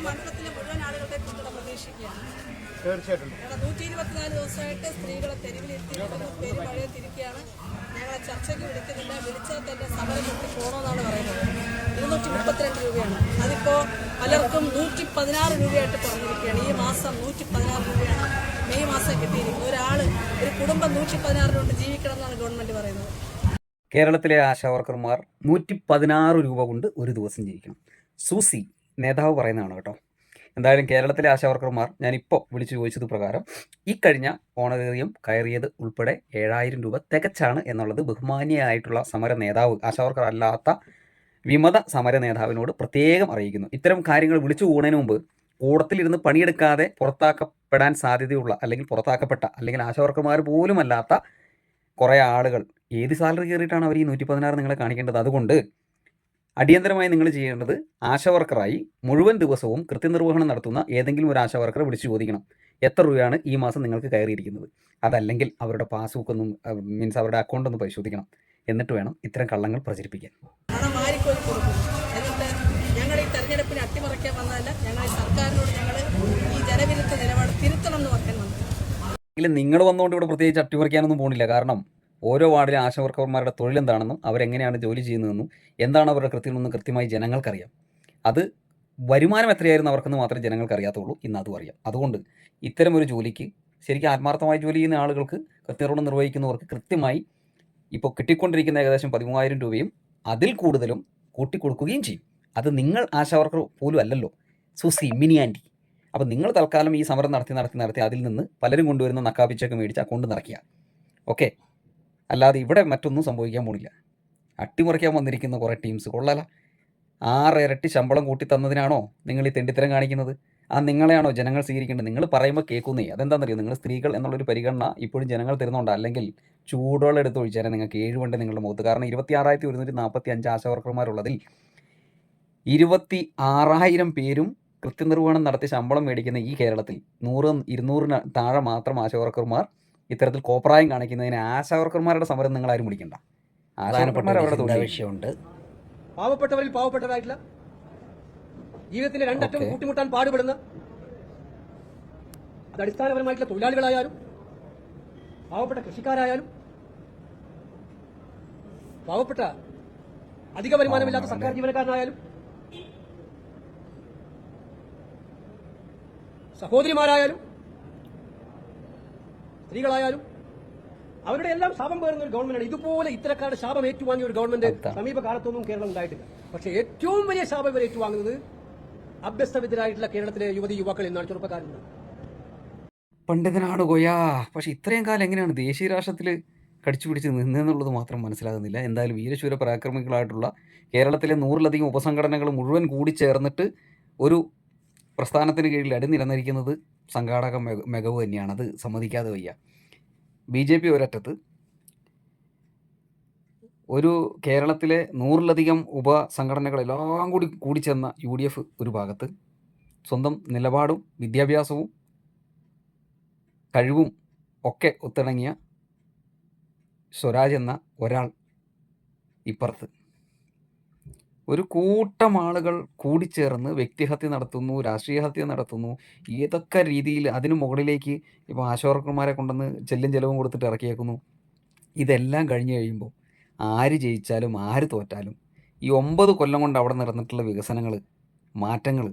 ഈ മണ്ഡലത്തിലെ മുഴുവൻ ആളുകളുടെ പിന്തുണ പ്രതീക്ഷിക്കുകയാണ്. തീർച്ചയായിട്ടും. നൂറ്റി ഇരുപത്തിനാല് ദിവസമായിട്ട് സ്ത്രീകളെ തെരുവിലെത്തി പേര് മഴയത്തിരിക്കുകയാണ് ഞങ്ങളെ ചർച്ചയ്ക്ക് വിളിക്കുന്നില്ല. വിളിച്ചാൽ തന്നെ സമരം നിർത്തി പോകണമെന്നാണ് പറയുന്നത്. ഇരുന്നൂറ്റി മുപ്പത്തിരണ്ട് രൂപയാണ്. അതിപ്പോൾ പലർക്കും നൂറ്റി പതിനാറ് രൂപയായിട്ട് കുറഞ്ഞിരിക്കുകയാണ് ഈ മാസം നൂറ്റി പതിനാറ് രൂപയാണ് മെയ് മാസം കിട്ടിയിരിക്കുന്നത്. ഒരാൾ ഒരു കുടുംബം നൂറ്റി പതിനാറ് കൊണ്ട് ജീവിക്കണം എന്നാണ് ഗവൺമെന്റ് പറയുന്നത്. കേരളത്തിലെ ആശാവർക്കർമാർ നൂറ്റി പതിനാറ് രൂപ കൊണ്ട് ഒരു ദിവസം ജീവിക്കണം. സൂസി നേതാവ് പറയുന്നതാണ് കേട്ടോ. എന്തായാലും കേരളത്തിലെ ആശാവർക്കർമാർ ഞാനിപ്പോൾ വിളിച്ചു ചോദിച്ചത് പ്രകാരം ഈ കഴിഞ്ഞ ഓണതീയം കയറിയത് ഉൾപ്പെടെ ഏഴായിരം രൂപ തികച്ചാണ് എന്നുള്ളത് ബഹുമാനിയായിട്ടുള്ള സമര നേതാവ് ആശാവർക്കർ അല്ലാത്ത വിമത സമര നേതാവിനോട് പ്രത്യേകം അറിയിക്കുന്നു. ഇത്തരം കാര്യങ്ങൾ വിളിച്ചു പോകുന്നതിന് മുമ്പ് കൂടത്തിലിരുന്ന് പണിയെടുക്കാതെ പുറത്താക്കപ്പെടാൻ സാധ്യതയുള്ള അല്ലെങ്കിൽ പുറത്താക്കപ്പെട്ട അല്ലെങ്കിൽ ആശാവർക്കർമാർ പോലുമല്ലാത്ത കുറേ ആളുകൾ ഏത് സാലറി കയറിയിട്ടാണ് അവർ ഈ നൂറ്റി പതിനാറ് നിങ്ങളെ കാണിക്കേണ്ടത്? അതുകൊണ്ട് അടിയന്തരമായി നിങ്ങൾ ചെയ്യേണ്ടത് ആശാവർക്കറായി മുഴുവൻ ദിവസവും കൃത്യനിർവഹണം നടത്തുന്ന ഏതെങ്കിലും ഒരു ആശാവർക്കറെ വിളിച്ചു ചോദിക്കണം. എത്ര രൂപയാണ് ഈ മാസം നിങ്ങൾക്ക് കയറിയിരിക്കുന്നത്? അതല്ലെങ്കിൽ അവരുടെ പാസ്ബുക്ക് ഒന്നും മീൻസ് അവരുടെ അക്കൗണ്ട് ഒന്ന് പരിശോധിക്കണം. എന്നിട്ട് വേണം ഇത്തരം കള്ളങ്ങൾ പ്രചരിപ്പിക്കാൻ. ഞങ്ങൾ ഈ തെരഞ്ഞെടുപ്പിനെ അട്ടിമറിക്കാൻ വന്നതല്ല ഞങ്ങൾ സർക്കാരിനോട് ഞങ്ങൾ ഈ ജനവിരുദ്ധ നിലപാട് തിരുത്തണം എന്ന് പറയാൻ വന്നത് നിങ്ങൾ വന്നുകൊണ്ട് ഇവിടെ പ്രത്യേകിച്ച് അട്ടിമറിക്കാനൊന്നും പോകുന്നില്ല കാരണം ഓരോ വാർഡിലെ ആശാ വർക്കർമാരുടെ തൊഴിൽ എന്താണെന്നും അവരെങ്ങനെയാണ് ജോലി ചെയ്യുന്നതെന്നും എന്താണ് അവരുടെ കൃത്യമെന്നും കൃത്യമായി ജനങ്ങൾക്കറിയാം. അത് വരുമാനം എത്രയായിരുന്നു അവർക്കെന്ന് മാത്രമേ ജനങ്ങൾക്ക് അറിയാത്തുള്ളൂ ഇന്ന് അതും അറിയാം. അതുകൊണ്ട് ഇത്തരം ഒരു ജോലിക്ക് ശരിക്കും ആത്മാർത്ഥമായി ജോലി ചെയ്യുന്ന ആളുകൾക്ക് കൃത്യനിർവഹണം നിർവഹിക്കുന്നവർക്ക് കൃത്യമായി ഇപ്പോൾ കിട്ടിക്കൊണ്ടിരിക്കുന്ന ഏകദേശം പതിമൂവായിരം രൂപയും അതിൽ കൂടുതലും കൂട്ടിക്കൊടുക്കുകയും ചെയ്യും. അത് നിങ്ങൾ ആശാവർക്കർ പോലും അല്ലല്ലോ സുസി മിനി ആന്റി. അപ്പം നിങ്ങൾ തൽക്കാലം ഈ സമരം നടത്തി നടത്തി നടത്തി അതിൽ നിന്ന് പലരും കൊണ്ടുവരുന്ന നക്കാപ്പിച്ചൊക്കെ മേടിച്ച് അക്കൗണ്ട് നിറയ്ക്കുക. ഓക്കെ? അല്ലാതെ ഇവിടെ മറ്റൊന്നും സംഭവിക്കാൻ പോണില്ല. അട്ടിമറിക്കാൻ വന്നിരിക്കുന്ന കുറേ ടീംസ് കൊള്ളല. ആറ് ഇരട്ടി ശമ്പളം കൂട്ടി തന്നതിനാണോ നിങ്ങൾ ഈ തെണ്ടിത്തരം കാണിക്കുന്നത്? ആ നിങ്ങളെയാണോ ജനങ്ങൾ സ്വീകരിക്കേണ്ടത്? നിങ്ങൾ പറയുമ്പോൾ കേൾക്കുന്നേ. അതെന്താണെന്നറിയോ നിങ്ങൾ സ്ത്രീകൾ എന്നുള്ളൊരു പരിഗണന ഇപ്പോഴും ജനങ്ങൾ തരുന്നുണ്ട്. അല്ലെങ്കിൽ ചൂടുവെള്ളം എടുത്ത് ഒഴിച്ചാൽ നിങ്ങൾക്ക് ഏഴ് വണ്ടി നിങ്ങളുടെ മുഖത്ത്. കാരണം ഇരുപത്തി ആറായിരത്തി ഒരുന്നൂറ്റി നാൽപ്പത്തി അഞ്ച് ആശാവർക്കർമാരുള്ളതിൽ ഇരുപത്തി ആറായിരം പേരും കൃത്യനിർവഹണം നടത്തി ശമ്പളം മേടിക്കുന്ന ഈ കേരളത്തിൽ നൂറ് ഇരുന്നൂറിന് താഴെ മാത്രം ആശാവർക്കർമാർ ഇത്തരത്തിൽ കോപ്രായം കാണിക്കുന്നതിന് ആശാവർക്കർമാരുടെ സമരം നിങ്ങൾ ആരും വിളിക്കണ്ട. അവരുടെ വിഷയമുണ്ട്. പാവപ്പെട്ടവരിൽ പാവപ്പെട്ടവരായിട്ടില്ല. ജീവിതത്തിന്റെ രണ്ടറ്റം കൂട്ടിമുട്ടാൻ പാടുപെടുന്ന അത് അടിസ്ഥാനപരമായിട്ടുള്ള തൊഴിലാളികളായാലും പാവപ്പെട്ട കൃഷിക്കാരായാലും പാവപ്പെട്ട അധിക വരുമാനമില്ലാത്ത സർക്കാർ ജീവനക്കാരനായാലും സഹോദരിമാരായാലും സ്ത്രീകളായാലും അവരുടെ എല്ലാം ശാപം പേരുന്ന ഒരു ഗവൺമെന്റാണ് ഇതുപോലെ ഇത്തരക്കാരുടെ ശാപം ഏറ്റുവാങ്ങിയ ഒരു ഗവൺമെന്റ്. സമീപകാലത്തൊന്നും കേരളം ഉണ്ടായിട്ടില്ല. പക്ഷേ ഏറ്റവും വലിയ ശാപം ഇവർ ഏറ്റുവാങ്ങുന്നത് അഭ്യസ്തവിദ്യരായിട്ടുള്ള കേരളത്തിലെ യുവതി യുവാക്കൾ എന്നാണ് ചെറുപ്പക്കാരുന്നത് പണ്ഡിതനാണ് കൊയ്യാ. പക്ഷെ ഇത്രയും കാലം എങ്ങനെയാണ് ദേശീയ രാഷ്ട്രത്തിൽ കടിച്ചു പിടിച്ച് നിന്നെന്നുള്ളത് മാത്രം മനസ്സിലാകുന്നില്ല. എന്തായാലും വീരശൂര പരാക്രമികളായിട്ടുള്ള കേരളത്തിലെ നൂറിലധികം ഉപസംഘടനകൾ മുഴുവൻ കൂടി ചേർന്നിട്ട് ഒരു പ്രസ്ഥാനത്തിന് കീഴിൽ അടിനിരന്നിരിക്കുന്നത് സംഘാടക മിക- മികവ് തന്നെയാണ്. അത് സമ്മതിക്കാതെ വയ്യ. ബി ജെ പി ഒരറ്റത്ത് ഒരു കേരളത്തിലെ നൂറിലധികം ഉപസംഘടനകളെല്ലാം കൂടി കൂടിച്ചേർന്ന യു ഡി എഫ് ഒരു ഭാഗത്ത് സ്വന്തം നിലപാടും വിദ്യാഭ്യാസവും കഴിവും ഒക്കെ ഒത്തിണങ്ങിയ സ്വരാജ് എന്ന ഒരാൾ ഇപ്പുറത്ത്. ഒരു കൂട്ടം ആളുകൾ കൂടിച്ചേർന്ന് വ്യക്തിഹത്യ നടത്തുന്നു രാഷ്ട്രീയ ഹത്യ നടത്തുന്നു. ഏതൊക്കെ രീതിയിൽ അതിനു മുകളിലേക്ക് ഇപ്പോൾ ആശോർക്കന്മാരെ കൊണ്ടുവന്ന് ചെല്ലും ചെലവും കൊടുത്തിട്ട് ഇറക്കിയേക്കുന്നു. ഇതെല്ലാം കഴിഞ്ഞു കഴിയുമ്പോൾ ആര് ജയിച്ചാലും ആര് തോറ്റാലും ഈ ഒമ്പത് കൊല്ലം കൊണ്ട് അവിടെ നടന്നിട്ടുള്ള വികസനങ്ങൾ മാറ്റങ്ങൾ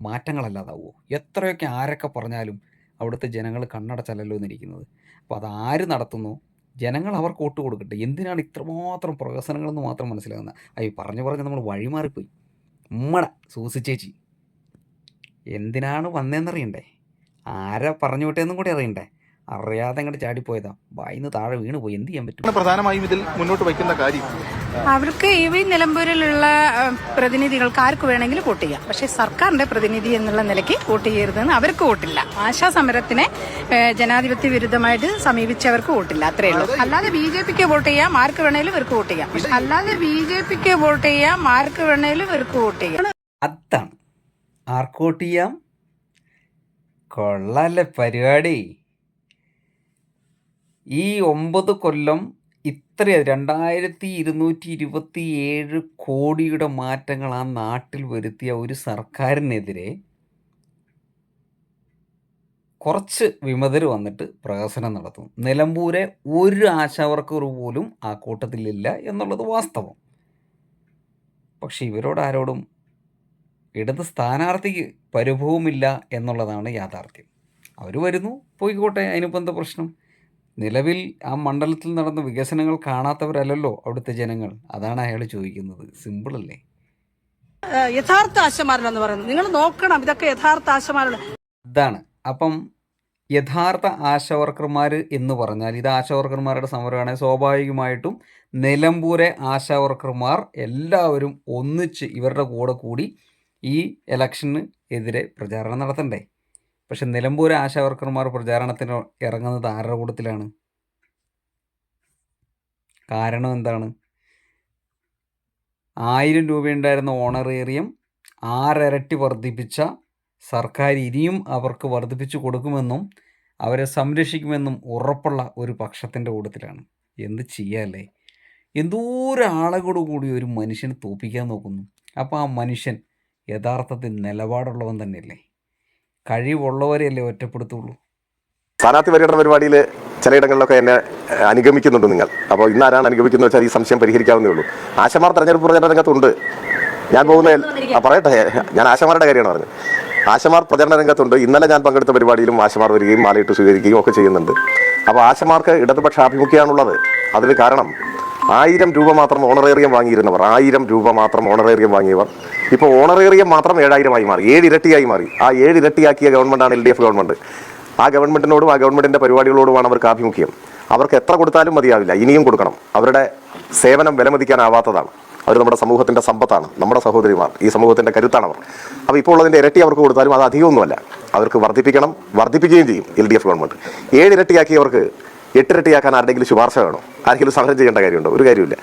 മാറ്റങ്ങളല്ലാതാവുമോ എത്രയൊക്കെ ആരൊക്കെ പറഞ്ഞാലും അവിടുത്തെ ജനങ്ങൾ കണ്ണടച്ചല്ലല്ലോ എന്നിരിക്കുന്നത്. അപ്പോൾ അത് ആര് നടത്തുന്നു? ജനങ്ങൾ അവർക്ക് വോട്ട് കൊടുക്കട്ടെ. എന്തിനാണ് ഇത്രമാത്രം പ്രഹസനങ്ങളെന്ന് മാത്രം മനസ്സിലാകുന്നത്? അയ്യോ പറഞ്ഞു പറഞ്ഞ് നമ്മൾ വഴിമാറിപ്പോയി ഉമ്മട സൂസിച്ചേച്ചി എന്തിനാണ് വന്നതെന്നറിയണ്ടേ ആരാ പറഞ്ഞു വിട്ടേന്നും കൂടി അറിയണ്ടേ? അറിയാതെ അങ്ങോട്ട് ചാടിപ്പോയതാ. വായിന്ന് താഴെ വീണ് പോയി എന്ത് ചെയ്യാൻ പറ്റും? പ്രധാനമായും ഇതിൽ മുന്നോട്ട് വയ്ക്കുന്ന കാര്യം അവർക്ക് ഈ നിലമ്പൂരിലുള്ള പ്രതിനിധികൾക്ക് ആർക്ക് വേണമെങ്കിലും വോട്ട് ചെയ്യാം. പക്ഷേ സർക്കാരിന്റെ പ്രതിനിധി എന്നുള്ള നിലയ്ക്ക് വോട്ട് ചെയ്യരുതെന്ന് അവർക്ക് വോട്ടില്ല. ആശാ സമരത്തിനെ ജനാധിപത്യ വിരുദ്ധമായിട്ട് സമീപിച്ചവർക്ക് വോട്ടില്ല. അത്രേ ഉള്ളൂ. അല്ലാതെ ബി ജെ പിക്ക് വോട്ട് ചെയ്യാം ആർക്ക് വേണേലും ഇവർക്ക് വോട്ട് ചെയ്യാം. അല്ലാതെ ബി ജെ പിക്ക് വോട്ട് ചെയ്യാം ആർക്ക് വേണേലും ഇവർക്ക് വോട്ട് ചെയ്യാം. അതാണ് ആർക്കോട്ട് ചെയ്യാം? കൊള്ളാല്ലേ പരിപാടി. ഈ ഒമ്പത് കൊല്ലം ഇത്ര രണ്ടായിരത്തി ഇരുന്നൂറ്റി ഇരുപത്തി ഏഴ് കോടിയുടെ മാറ്റങ്ങൾ ആ നാട്ടിൽ വരുത്തിയ ഒരു സർക്കാരിനെതിരെ കുറച്ച് വിമതർ വന്നിട്ട് പ്രഹസനം നടത്തും നിലമ്പൂരെ ഒരു ആശാവർക്കർ പോലും ആ കൂട്ടത്തിലില്ല എന്നുള്ളത് വാസ്തവം. പക്ഷേ ഇവരോട് ആരോടും ഇടത് സ്ഥാനാർത്ഥിക്ക് പരിഭവമില്ല എന്നുള്ളതാണ് യാഥാർത്ഥ്യം. അവർ വരുന്നു പോയിക്കോട്ടെ അതിനിപ്പോൾ എന്താ പ്രശ്നം? നിലവിൽ ആ മണ്ഡലത്തിൽ നടന്ന വികസനങ്ങൾ കാണാത്തവരല്ലല്ലോ അവിടുത്തെ ജനങ്ങൾ? അതാണ് അയാൾ ചോദിക്കുന്നത്. സിമ്പിൾ അല്ലേ? യഥാർത്ഥ ആശമാരനെന്ന് പറയുന്നത്. നിങ്ങൾ നോക്കണം ഇതൊക്കെ യഥാർത്ഥ ആശമാരാണ് ഇതാണ് അപ്പം യഥാർത്ഥ ആശാവർക്കർമാർ എന്ന് പറഞ്ഞാൽ ഇത് ആശാവർക്കർമാരുടെ സമരമാണ്. സ്വാഭാവികമായിട്ടും നിലമ്പൂരെ ആശാവർക്കർമാർ എല്ലാവരും ഒന്നിച്ച് ഇവരുടെ കൂടെ കൂടി ഈ ഇലക്ഷന് എതിരെ പ്രചാരണം നടത്തണ്ടേ? പക്ഷെ നിലമ്പൂർ ആശാവർക്കർമാർ പ്രചാരണത്തിന് ഇറങ്ങുന്നത് ആരുടെ കൂട്ടത്തിലാണ്? കാരണം എന്താണ്? ആയിരം രൂപയുണ്ടായിരുന്ന ഓണറേറിയം ആറിരട്ടി വർദ്ധിപ്പിച്ച സർക്കാർ ഇനിയും അവർക്ക് വർദ്ധിപ്പിച്ചു കൊടുക്കുമെന്നും അവരെ സംരക്ഷിക്കുമെന്നും ഉറപ്പുള്ള ഒരു പക്ഷത്തിന്റെ കൂട്ടത്തിലാണ്. എന്ത് ചെയ്യാല്ലേ എന്തോരാളകോട് കൂടി ഒരു മനുഷ്യനെ തോപ്പിക്കാൻ നോക്കുന്നു. അപ്പോൾ ആ മനുഷ്യൻ യഥാർത്ഥത്തിൽ നിലപാടുള്ളവൻ തന്നെയല്ലേ? കഴിവുള്ളവരെയല്ലേ ഒറ്റപ്പെടുത്തുള്ളൂ? സ്ഥാനാർത്ഥി പര്യടന പരിപാടിയിൽ ചിലയിടങ്ങളിലൊക്കെ എന്നെ അനുഗമിക്കുന്നുണ്ട് നിങ്ങൾ. അപ്പോൾ ഇന്ന് ആരാണ് അനുഗമിക്കുന്നത് വെച്ചാൽ ഈ സംശയം പരിഹരിക്കാവുന്നേ ഉള്ളൂ. ആശമാർ തെരഞ്ഞെടുപ്പ് പ്രചരണ രംഗത്തുണ്ട് ഞാൻ പോകുന്ന പറയട്ടെ ഞാൻ ആശമാരുടെ കാര്യമാണ് പറഞ്ഞത്. ആശമാർ പ്രചരണ രംഗത്തുണ്ട് ഇന്നലെ ഞാൻ പങ്കെടുത്ത പരിപാടിയിലും ആശമാർ വരികയും മാലയിട്ട് സ്വീകരിക്കുകയും ഒക്കെ ചെയ്യുന്നുണ്ട്. അപ്പോൾ ആശമാർക്ക് ഇടതുപക്ഷ ആഭിമുഖ്യമാണുള്ളത് അതിന് കാരണം ആയിരം രൂപ മാത്രം ഓണറേറിയം വാങ്ങിയിരുന്നവർ ആയിരം രൂപ മാത്രം ഓണറേറിയം വാങ്ങിയവർ. ഇപ്പോൾ ഓണറേറിയം മാത്രം ഏഴായിരമായി മാറി ഏഴ് ഇരട്ടിയായി മാറി. ആ ഏഴ് ഇരട്ടിയാക്കിയ ഗവൺമെന്റാണ് എൽ ഡി എഫ് ഗവൺമെന്റ് ആ ഗവൺമെന്റിനോടും ആ ഗവൺമെന്റിന്റെ പരിപാടികളോടുമാണ് അവർക്ക് ആഭിമുഖ്യം. അവർക്ക് എത്ര കൊടുത്താലും മതിയാവില്ല ഇനിയും കൊടുക്കണം. അവരുടെ സേവനം വിലമതിക്കാനാവാത്തതാണ്. അവർ നമ്മുടെ സമൂഹത്തിന്റെ സമ്പത്താണ് നമ്മുടെ സഹോദരിമാർ ഈ സമൂഹത്തിന്റെ കരുത്താണ് അവർ. അപ്പോൾ ഇപ്പോൾ ഉള്ളതിന്റെ ഇരട്ടി അവർക്ക് കൊടുത്താലും അത് അധികമൊന്നുമല്ല. അവർക്ക് വർദ്ധിപ്പിക്കണം വർദ്ധിപ്പിക്കുകയും ചെയ്യും എൽ ഡി എഫ് ഗവൺമെന്റ് ഏഴ് ഇരട്ടിയാക്കിയവർക്ക് എട്ടിരട്ടിയാക്കാൻ ആരുടെങ്കിലും ശുപാർശ വേണോ? ആരെങ്കിലും സമരം ചെയ്യേണ്ട കാര്യമുണ്ടോ? ഒരു കാര്യമില്ല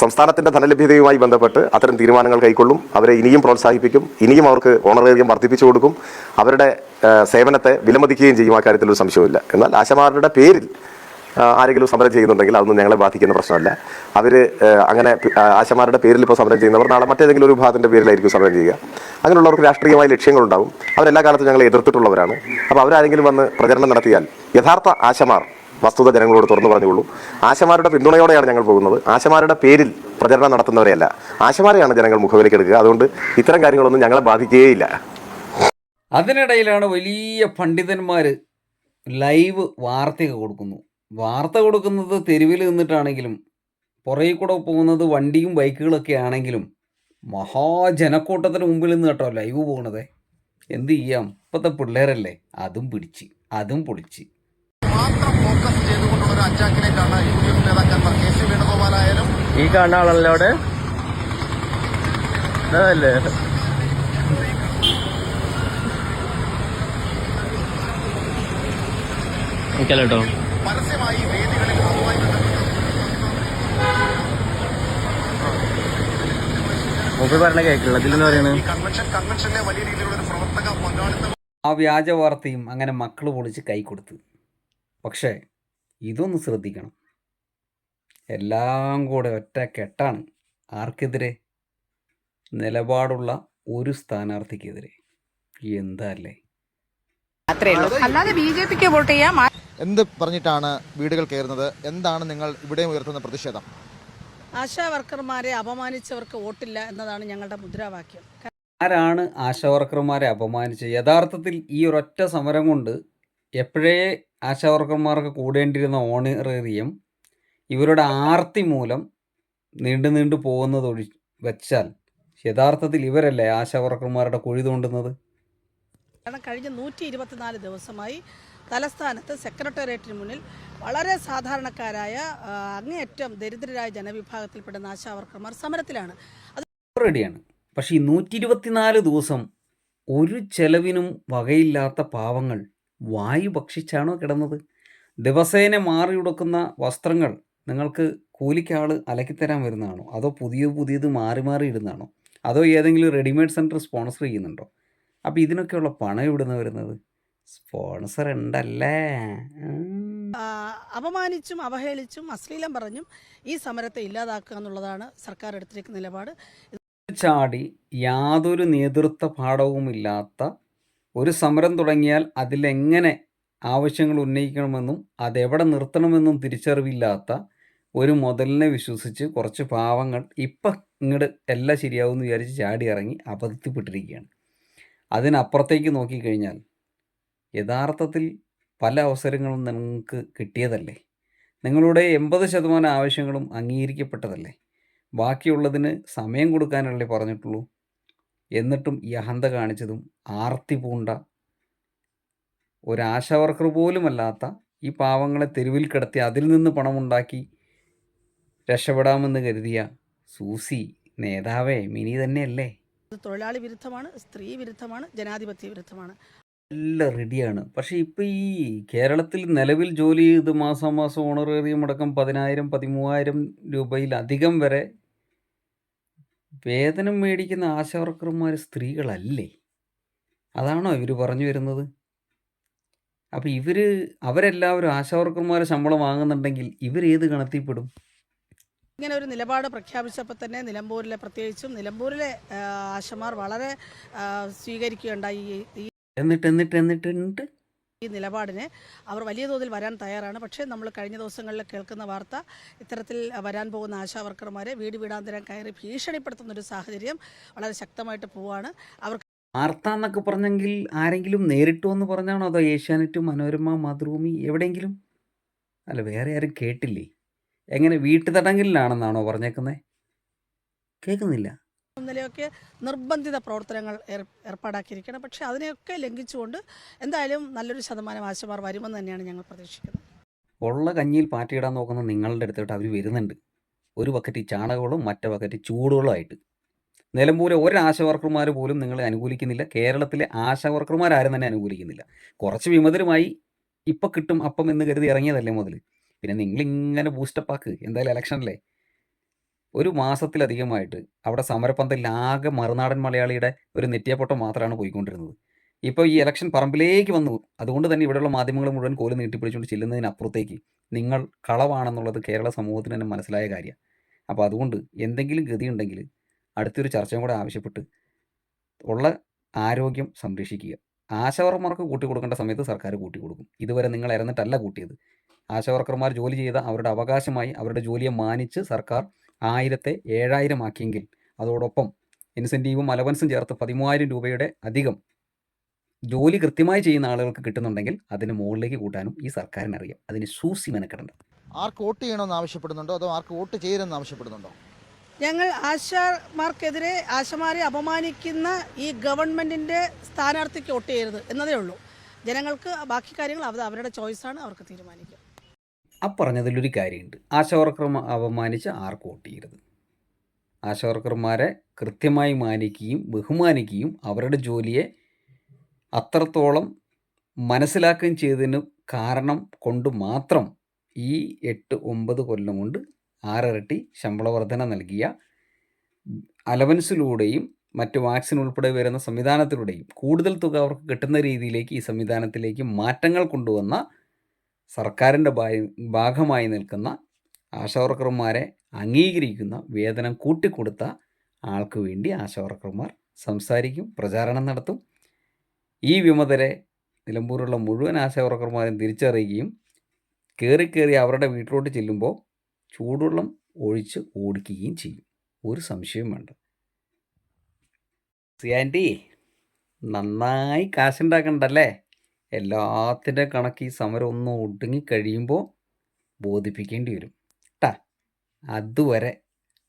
സംസ്ഥാനത്തിന്റെ ധനലഭ്യതയുമായി ബന്ധപ്പെട്ട് അത്തരം തീരുമാനങ്ങൾ കൈക്കൊള്ളും. അവരെ ഇനിയും പ്രോത്സാഹിപ്പിക്കും. ഇനിയും അവർക്ക് ഓണറേറിയം വർദ്ധിപ്പിച്ചു കൊടുക്കും. അവരുടെ സേവനത്തെ വിലമതിക്കുകയും ചെയ്യും. ആ കാര്യത്തിൽ ഒരു സംശയമില്ല എന്നാൽ ആശമാരുടെ പേരിൽ ആരെങ്കിലും സമരം ചെയ്യുന്നുണ്ടെങ്കിൽ അതൊന്നും ഞങ്ങളെ ബാധിക്കുന്ന പ്രശ്നമല്ല. അവർ അങ്ങനെ ആശമാരുടെ പേരിൽ ഇപ്പോൾ സമരം ചെയ്യുന്നവർ നാളെ മറ്റേതെങ്കിലും ഒരു വിഭാഗത്തിന്റെ പേരിലായിരിക്കും സമരം ചെയ്യുക. അങ്ങനെയുള്ളവർക്ക് രാഷ്ട്രീയമായ ലക്ഷ്യങ്ങളുണ്ടാവും അവരെല്ലാ കാലത്തും ഞങ്ങളെ എതിർത്തിട്ടുള്ളവരാണ്. അപ്പോൾ അവരാരെങ്കിലും വന്ന് പ്രചരണം നടത്തിയാൽ യഥാർത്ഥ ആശമാർ വസ്തുത ജനങ്ങളോട് തുറന്നു പറഞ്ഞുള്ളൂ ആശമാരുടെ പിന്തുണയോടെയാണ് ഞങ്ങൾ പോകുന്നത്. ആശമാരുടെ പേരിൽ പ്രചരണം നടത്തുന്നവരെയല്ല. ആശമാരെയാണ് ജനങ്ങൾ മുഖവിലേക്കെടുക്കുക അതുകൊണ്ട് ഇത്തരം കാര്യങ്ങളൊന്നും ഞങ്ങളെ ബാധിക്കുകയില്ല. അതിനിടയിലാണ് വലിയ പണ്ഡിതന്മാർ ലൈവ് വാർത്തയൊക്കെ കൊടുക്കുന്നു. വാർത്ത കൊടുക്കുന്നത് തെരുവിൽ നിന്നിട്ടാണെങ്കിലും പുറകിൽ കൂടെ പോകുന്നത് വണ്ടിയും ബൈക്കുകളൊക്കെ ആണെങ്കിലും മഹാജനക്കൂട്ടത്തിന് മുമ്പിൽ നിന്ന് കേട്ടോ ലൈവ് പോകണതേ എന്ത് ചെയ്യാം? ഇപ്പോഴത്തെ പിള്ളേരല്ലേ? അതും പിടിച്ച് അതും പൊളിച്ച്. ഫോക്കസ് ചെയ്തുകൊണ്ടുള്ള ഒരു അറ്റാക്കിലേക്കാണ് യു ഡി എഫ് നേതാക്കന്മാർ. കെ സി വേണുഗോപാലായാലും ഈ കാണുന്ന ആളല്ലേ അവിടെ? അതല്ലേ? കേട്ടോ. പരസ്യമായി വേദികളിൽ അതുമായി ബന്ധപ്പെട്ട് മൂപ്പി പറഞ്ഞ കേക്കില്ല. ഇതിലെന്ന് പറയുന്നത് കൺവെൻഷൻ കൺവെൻഷനിലെ വലിയ രീതിയിലുള്ള പ്രവർത്തക പങ്കാളിത്തം ആ വ്യാജ വാർത്തയും അങ്ങനെ മക്കൾ പൊളിച്ച് കൈ കൊടുത്ത്. പക്ഷേ ഇതൊന്ന് ശ്രദ്ധിക്കണം. എല്ലാം കൂടെ ഒറ്റ കെട്ടാണ് ആർക്കെതിരെ? നിലപാടുള്ള ഒരു സ്ഥാനാർത്ഥിക്കെതിരെ. എന്താ അല്ലേ അല്ലാതെ ബി ജെ പിക്ക് വോട്ട് ചെയ്യാം എന്ത് പറഞ്ഞിട്ടാണ് വീടുകൾ കയറുന്നത്? എന്താണ് നിങ്ങൾ ഇവിടെ ഉയർത്തുന്ന പ്രതിഷേധം? ആശാ വർക്കർമാരെ അപമാനിച്ചവർക്ക് വോട്ടില്ല എന്നതാണ് ഞങ്ങളുടെ മുദ്രാവാക്യം. ആരാണ് ആശാവർക്കർമാരെ അപമാനിച്ച് യഥാർത്ഥത്തിൽ ഈ ഒരൊറ്റ സമരം കൊണ്ട് എപ്പോഴേ ആശാവർക്കർമാർക്ക് കൂടേണ്ടിയിരുന്ന ഓണറേറിയം ഇവരുടെ ആർത്തി മൂലം നീണ്ടു നീണ്ടു പോകുന്നത് ഒഴി വെച്ചാൽ യഥാർത്ഥത്തിൽ ഇവരല്ലേ ആശാവർക്കർമാരുടെ കുഴി തോണ്ടുന്നത്? കാരണം കഴിഞ്ഞ നൂറ്റി ഇരുപത്തിനാല് ദിവസമായി തലസ്ഥാനത്ത് സെക്രട്ടേറിയറ്റിന് മുന്നിൽ വളരെ സാധാരണക്കാരായ അങ്ങേയറ്റം ദരിദ്രരായ ജനവിഭാഗത്തിൽപ്പെടുന്ന ആശാവർക്കന്മാർ സമരത്തിലാണ്. അത് റെഡിയാണ്. പക്ഷേ ഈ നൂറ്റി ഇരുപത്തിനാല് ദിവസം ഒരു ചെലവിനും വകയില്ലാത്ത പാവങ്ങൾ വായു ഭക്ഷിച്ചാണോ കിടന്നത്? ദിവസേന മാറി ഉടുക്കുന്ന വസ്ത്രങ്ങൾ നിങ്ങൾക്ക് കൂലിക്കാൾ അലക്കിത്തരാൻ വരുന്നതാണോ? അതോ പുതിയ പുതിയത് മാറി മാറി ഇടുന്നതാണോ? അതോ ഏതെങ്കിലും റെഡിമെയ്ഡ് സെന്റർ സ്പോൺസർ ചെയ്യുന്നുണ്ടോ? അപ്പോൾ ഇതിനൊക്കെയുള്ള പണം ഇവിടുന്ന് വരുന്നത്? സ്പോൺസർ ഉണ്ടല്ലേ. അപമാനിച്ചും അവഹേളിച്ചും അശ്ലീലം പറഞ്ഞും ഈ സമരത്തെ ഇല്ലാതാക്കുക എന്നുള്ളതാണ് സർക്കാർ എടുത്തിരിക്കുന്ന നിലപാട്. ചാടി യാതൊരു നേതൃത്വ പാഠവുമില്ലാത്ത ഒരു സമരം തുടങ്ങിയാൽ അതിലെങ്ങനെ ആവശ്യങ്ങൾ ഉന്നയിക്കണമെന്നും അതെവിടെ നിർത്തണമെന്നും തിരിച്ചറിവില്ലാത്ത ഒരു മുതലിനെ വിശ്വസിച്ച് കുറച്ച് പാവങ്ങൾ ഇപ്പം ഇങ്ങോട്ട് എല്ലാം ശരിയാവും എന്ന് വിചാരിച്ച് ചാടി ഇറങ്ങി അബദ്ധത്തിൽപ്പെട്ടിരിക്കുകയാണ്. അതിനപ്പുറത്തേക്ക് നോക്കിക്കഴിഞ്ഞാൽ യഥാർത്ഥത്തിൽ പല അവസരങ്ങളും നിങ്ങൾക്ക് കിട്ടിയതല്ലേ? നിങ്ങളുടെ എൺപത് ശതമാനം ആവശ്യങ്ങളും അംഗീകരിക്കപ്പെട്ടതല്ലേ? ബാക്കിയുള്ളതിന് സമയം കൊടുക്കാനല്ലേ പറഞ്ഞിട്ടുള്ളൂ? എന്നിട്ടും ഈ അഹന്ത കാണിച്ചതും ആർത്തി പൂണ്ട ഒരാശാവർക്കർ പോലുമല്ലാത്ത ഈ പാവങ്ങളെ തെരുവിൽ കിടത്തി അതിൽ നിന്ന് പണമുണ്ടാക്കി രക്ഷപ്പെടാമെന്ന് കരുതിയ സൂസി നേതാവേ മിനി തന്നെയല്ലേ? തൊഴിലാളി വിരുദ്ധമാണ് സ്ത്രീ വിരുദ്ധമാണ് ജനാധിപത്യ വിരുദ്ധമാണ്. എല്ലാം റെഡിയാണ്. പക്ഷേ ഇപ്പോൾ ഈ കേരളത്തിൽ നിലവിൽ ജോലി ചെയ്ത് മാസം മാസം ഓണറേറിയം അടക്കം പതിനായിരം പതിമൂവായിരം രൂപയിലധികം വരെ വേതനം മേടിക്കുന്ന ആശാവർക്കർമാർ സ്ത്രീകളല്ലേ? അതാണോ ഇവർ പറഞ്ഞു വരുന്നത്? അപ്പോൾ ഇവർ അവരെല്ലാവരും ആശാവർക്കർമാരെ ശമ്പളം വാങ്ങുന്നുണ്ടെങ്കിൽ ഇവരേത് ഗണത്തിൽപ്പെടും? ഇങ്ങനെ ഒരു നിലപാട് പ്രഖ്യാപിച്ചപ്പോൾ തന്നെ നിലമ്പൂരിലെ പ്രത്യേകിച്ചും നിലമ്പൂരിലെ ആശമാർ വളരെ സ്വീകരിക്കുകയുണ്ടായി. എന്നിട്ട് എന്നിട്ട് എന്നിട്ട് എന്നിട്ട്? ഈ നിലപാടിന് അവർ വലിയ തോതിൽ വരാൻ തയ്യാറാണ്. പക്ഷേ നമ്മൾ കഴിഞ്ഞ ദിവസങ്ങളിൽ കേൾക്കുന്ന വാർത്ത ഇത്തരത്തിൽ വരാൻ പോകുന്ന ആശാവർക്കർമാരെ വീട് വീടാന്തരം കയറി ഭീഷണിപ്പെടുത്തുന്ന ഒരു സാഹചര്യം വളരെ ശക്തമായിട്ട് പോവാണ്. അവർ വാർത്ത എന്നൊക്കെ പറഞ്ഞെങ്കിൽ ആരെങ്കിലും നേരിട്ട് എന്ന് പറഞ്ഞാണോ അതോ ഏഷ്യാനെറ്റ് മനോരമ മാതൃഭൂമി എവിടെയെങ്കിലും? അല്ല വേറെ ആരും കേട്ടില്ലേ? എങ്ങനെ വീട്ടുതടങ്കലിലാണെന്നാണോ പറഞ്ഞേക്കുന്നത് കേൾക്കുന്നില്ല. ഇന്നലെയൊക്കെ നിർബന്ധിത പ്രവർത്തനങ്ങൾ ഏർപ്പാടാക്കിയിരിക്കണം. പക്ഷേ അതിനെയൊക്കെ ലംഘിച്ചുകൊണ്ട് എന്തായാലും നല്ലൊരു ശതമാനം ആശമാർ വരുമെന്ന് തന്നെയാണ് ഞങ്ങൾ പ്രതീക്ഷിക്കുന്നത്. ഉള്ള കഞ്ഞിയിൽ പാറ്റിയിടാൻ നോക്കുന്ന നിങ്ങളുടെ അടുത്തോട്ട് അവർ വരുന്നുണ്ട്. ഒരു ബക്കറ്റ് ചാണകവും മറ്റേ ബക്കറ്റ് ചൂടുകളുമായിട്ട് നിലമ്പൂരെ ഒരു പോലും നിങ്ങളെ അനുകൂലിക്കുന്നില്ല. കേരളത്തിലെ ആശാവർക്കർമാരും തന്നെ അനുകൂലിക്കുന്നില്ല. കുറച്ച് വിമതരുമായി ഇപ്പം കിട്ടും അപ്പം എന്ന് കരുതി ഇറങ്ങിയതല്ലേ മുതൽ പിന്നെ നിങ്ങളിങ്ങനെ ബൂസ്റ്റപ്പാക്ക് എന്തായാലും ഇലക്ഷനല്ലേ ഒരു മാസത്തിലധികമായിട്ട് അവിടെ സമരപ്പന്തലിൽ ആകെ മറുനാടൻ മലയാളിയുടെ ഒരു നെറ്റിയപ്പൊട്ടം മാത്രമാണ് പോയിക്കൊണ്ടിരുന്നത്. ഇപ്പോൾ ഈ ഇലക്ഷൻ പറമ്പിലേക്ക് വന്നു. അതുകൊണ്ട് തന്നെ ഇവിടെയുള്ള മാധ്യമങ്ങൾ മുഴുവൻ കോൽ നീട്ടിപ്പിടിച്ചുകൊണ്ട് ചെല്ലുന്നതിനപ്പുറത്തേക്ക് നിങ്ങൾ കളവാണെന്നുള്ളത് കേരള സമൂഹത്തിന് തന്നെ മനസ്സിലായ കാര്യമാണ് അപ്പോൾ അതുകൊണ്ട് എന്തെങ്കിലും ഗതിയുണ്ടെങ്കിൽ അടുത്തൊരു ചർച്ചയും കൂടെ ആവശ്യപ്പെട്ട് ഉള്ള ആരോഗ്യം സംരക്ഷിക്കുക. ആശാവർക്കർമാർക്ക് കൂട്ടി കൊടുക്കേണ്ട സമയത്ത് സർക്കാർ കൂട്ടി കൊടുക്കും ഇതുവരെ നിങ്ങൾ ഇറന്നിട്ടല്ല കൂട്ടിയത്. ആശാവർക്കർമാർ ജോലി ചെയ്ത അവരുടെ അവകാശമായി അവരുടെ ജോലിയെ മാനിച്ച് സർക്കാർ ആയിരത്തെ ഏഴായിരം ആക്കിയെങ്കിൽ അതോടൊപ്പം ഇൻസെന്റീവും അലവൻസും ചേർത്ത് പതിമൂവായിരം രൂപയുടെ അധികം ജോലി കൃത്യമായി ചെയ്യുന്ന ആളുകൾക്ക് കിട്ടുന്നുണ്ടെങ്കിൽ അതിന് മുകളിലേക്ക് കൂട്ടാനും ഈ സർക്കാരിന് അറിയാം അതിന് സൂസി മെനക്കെടണ്ട ആർക്ക് വോട്ട് ചെയ്യണമെന്ന് ആവശ്യപ്പെടുന്നുണ്ടോ? അതോ ആർക്ക് വോട്ട് ചെയ്യരുതെന്ന് ആവശ്യപ്പെടുന്നുണ്ടോ? ഞങ്ങൾ ആശാമാർക്കെതിരെ ആശമാരെ അപമാനിക്കുന്ന ഈ ഗവൺമെന്റിന്റെ സ്ഥാനാർത്ഥിക്ക് വോട്ട് ചെയ്യരുത് എന്നതേ ഉള്ളൂ. ജനങ്ങൾക്ക് ബാക്കി കാര്യങ്ങൾ അവരുടെ ചോയ്സാണ് അവർക്ക് തീരുമാനിക്കുക. ആ പറഞ്ഞതിലൊരു കാര്യമുണ്ട്. ആശാവർക്കർ അപമാനിച്ച് ആർക്കും വോട്ട് ആശാവർക്കർമാരെ കൃത്യമായി മാനിക്കുകയും ബഹുമാനിക്കുകയും അവരുടെ ജോലിയെ അത്രത്തോളം മനസ്സിലാക്കുകയും ചെയ്തതിന് കാരണം കൊണ്ട് മാത്രം ഈ എട്ട് ഒമ്പത് കൊല്ലം കൊണ്ട് ആറിരട്ടി ശമ്പള വർധന നൽകിയ അലവൻസിലൂടെയും മറ്റ് വാക്സിൻ ഉൾപ്പെടെ വരുന്ന സംവിധാനത്തിലൂടെയും കൂടുതൽ തുക അവർക്ക് കിട്ടുന്ന രീതിയിലേക്ക് ഈ സംവിധാനത്തിലേക്ക് മാറ്റങ്ങൾ കൊണ്ടുവന്ന സർക്കാരിന്റെ ഭാഗമായി നിൽക്കുന്ന ആശാവർക്കർമാരെ അംഗീകരിക്കുന്ന വേതനം കൂട്ടിക്കൊടുത്ത ആൾക്ക് വേണ്ടി ആശാവർക്കർമാർ സംസാരിക്കും പ്രചാരണം നടത്തും. ഈ വിമതരെ നിലമ്പൂരുള്ള മുഴുവൻ ആശാവർക്കർമാരും തിരിച്ചറിയുകയും കയറി കയറി അവരുടെ വീട്ടിലോട്ട് ചെല്ലുമ്പോൾ ചൂടുവെള്ളം ഒഴിച്ച് ഓടിക്കുകയും ചെയ്യും. ഒരു സംശയവും വേണ്ട. സിയാന്റി നന്നായി കാശുണ്ടാക്കണ്ടല്ലേ? എല്ലാത്തിന്റെ കണക്ക് ഈ സമരം ഒന്ന് ഒടുങ്ങി കഴിയുമ്പോൾ ബോധിപ്പിക്കേണ്ടി വരും. ട്ടാ. അതുവരെ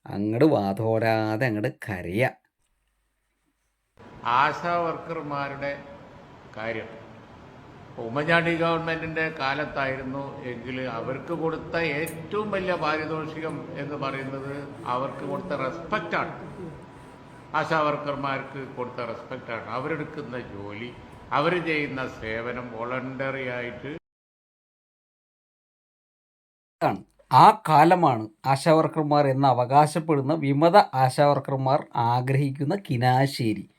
അങ്ങോട്ട് വാതോരാതെ അങ്ങോട്ട് കരയ. ആശാ വർക്കർമാരുടെ കാര്യം. ഉമ്മൻചാണ്ടി ഗവൺമെന്റിന്റെ കാലത്തായിരുന്നു എങ്കിൽ അവർക്ക് കൊടുത്ത ഏറ്റവും വലിയ പാരിതോഷികം എന്ന് പറയുന്നത് അവർക്ക് കൊടുത്ത റെസ്പെക്റ്റാണ് ആശാ വർക്കർമാർക്ക് കൊടുത്ത റെസ്പെക്റ്റാണ് അവരെടുക്കുന്ന ജോലി അവർ ചെയ്യുന്ന സേവനം വോളണ്ടറി ആയിട്ട് ആണ്. ആ കാലമാണ് ആശാവർക്കർമാർ എന്ന് അവകാശപ്പെടുന്ന വിമത ആശാവർക്കർമാർ ആഗ്രഹിക്കുന്ന കിനാശ്ശേരി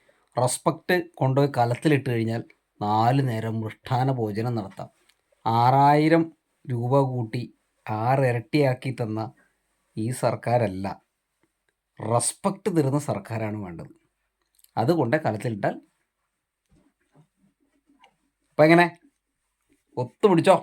റെസ്പെക്റ്റ് കൊണ്ടുപോയി കലത്തിലിട്ട് കഴിഞ്ഞാൽ നാല് നേരം മൃഷ്ടാന ഭോജനം നടത്താം. ആറായിരം രൂപ കൂട്ടി ആറിരട്ടിയാക്കി തന്ന ഈ സർക്കാരല്ല. റെസ്പെക്ട് തരുന്ന സർക്കാരാണ് വേണ്ടത്. അതുകൊണ്ട് കലത്തിലിട്ടാൽ ഇപ്പം എങ്ങനെ? ഒത്തുപിടിച്ചോ?